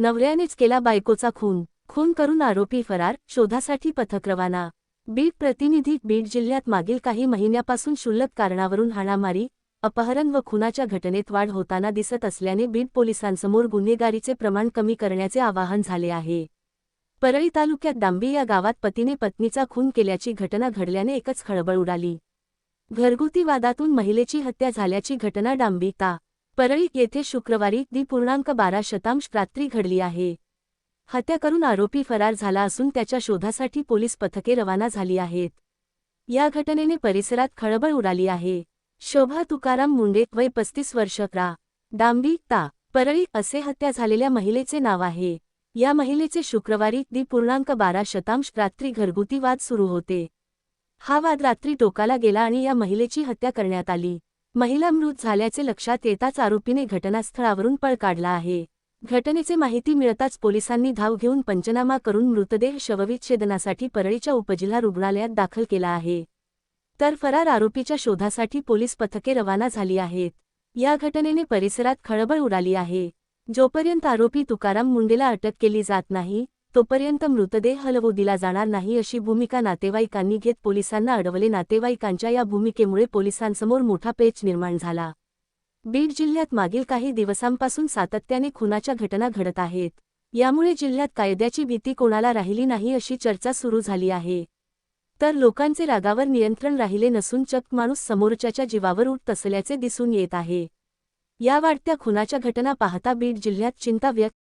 नवऱ्यानेच केला बायकोचा खून. खून करून आरोपी फरार शोधासाठी पथक रवाना. बीड प्रतिनिधी बीड जिल्ह्यात मागील काही महिन्यापासून क्षुल्लक कारणावरून हाणामारी अपहरण व खुनाच्या घटनेत वाढ होताना दिसत असल्याने बीड पोलिसांसमोर गुन्हेगारीचे प्रमाण कमी करण्याचे आवाहन झाले आहे. परळी तालुक्यात डांबी या गावात पतीने पत्नीचा खून केल्याची घटना घडल्याने एकच खळबळ उडाली. घरगुती वादातून महिलेची हत्या झाल्याची घटना डांबी ता परळी येथे शुक्रवारी दी पूर्णांक बारा शतांश रात्री घडली आहे. हत्या करून आरोपी फरार झाला असून त्याच्या शोधासाठी पोलीस पथके रवाना झाली आहेत. या घटनेने परिसरात खळबळ उडाली आहे. शोभा तुकाराम मुंडे वय पस्तीस वर्ष रा. डांबी ता. परळी असे हत्या झालेल्या महिलेचे नाव आहे. या महिलेचे शुक्रवारी दी पूर्णांक बारा शतांश रात्री घरगुती वाद सुरू होते. हा वाद रात्री टोकाला गेला आणि या महिलेची हत्या करण्यात आली. महिला मृत झाल्याचे लक्षात येताच आरोपीने घटनास्थळावरून पळ काढला आहे. घटनेचे माहिती मिळताच पोलिसांनी धाव घेऊन पंचनामा करून मृतदेह शवविच्छेदनासाठी परळीच्या उपजिल्हा रुग्णालयात दाखल केला आहे. तर फरार आरोपीच्या शोधासाठी पोलीस पथके रवाना झाली आहेत. या घटनेने परिसरात खळबळ उडाली आहे. जोपर्यंत आरोपी तुकाराम मुंडेला अटक केली जात नाही तोपर्यंत मृतदेह हलवू दिला जाणार नाही अशी भूमिका नातेवाईकांनी घेत पोलिसांना अडवले. नातेवाईकांच्या या भूमिकेमुळे पोलिसांसमोर मोठा पेच निर्माण झाला. बीड जिल्ह्यात मागील काही दिवसांपासून सातत्याने खुनाच्या घटना घडत आहेत. यामुळे जिल्ह्यात कायद्याची भीती कोणाला राहिली नाही अशी चर्चा सुरू झाली आहे. तर लोकांचे रागावर नियंत्रण राहिले नसून चक माणूस समोरच्याच्या जीवावर उठत असल्याचे दिसून येत आहे. या वाढत्या खुनाच्या घटना पाहता बीड जिल्ह्यात चिंता व्यक्त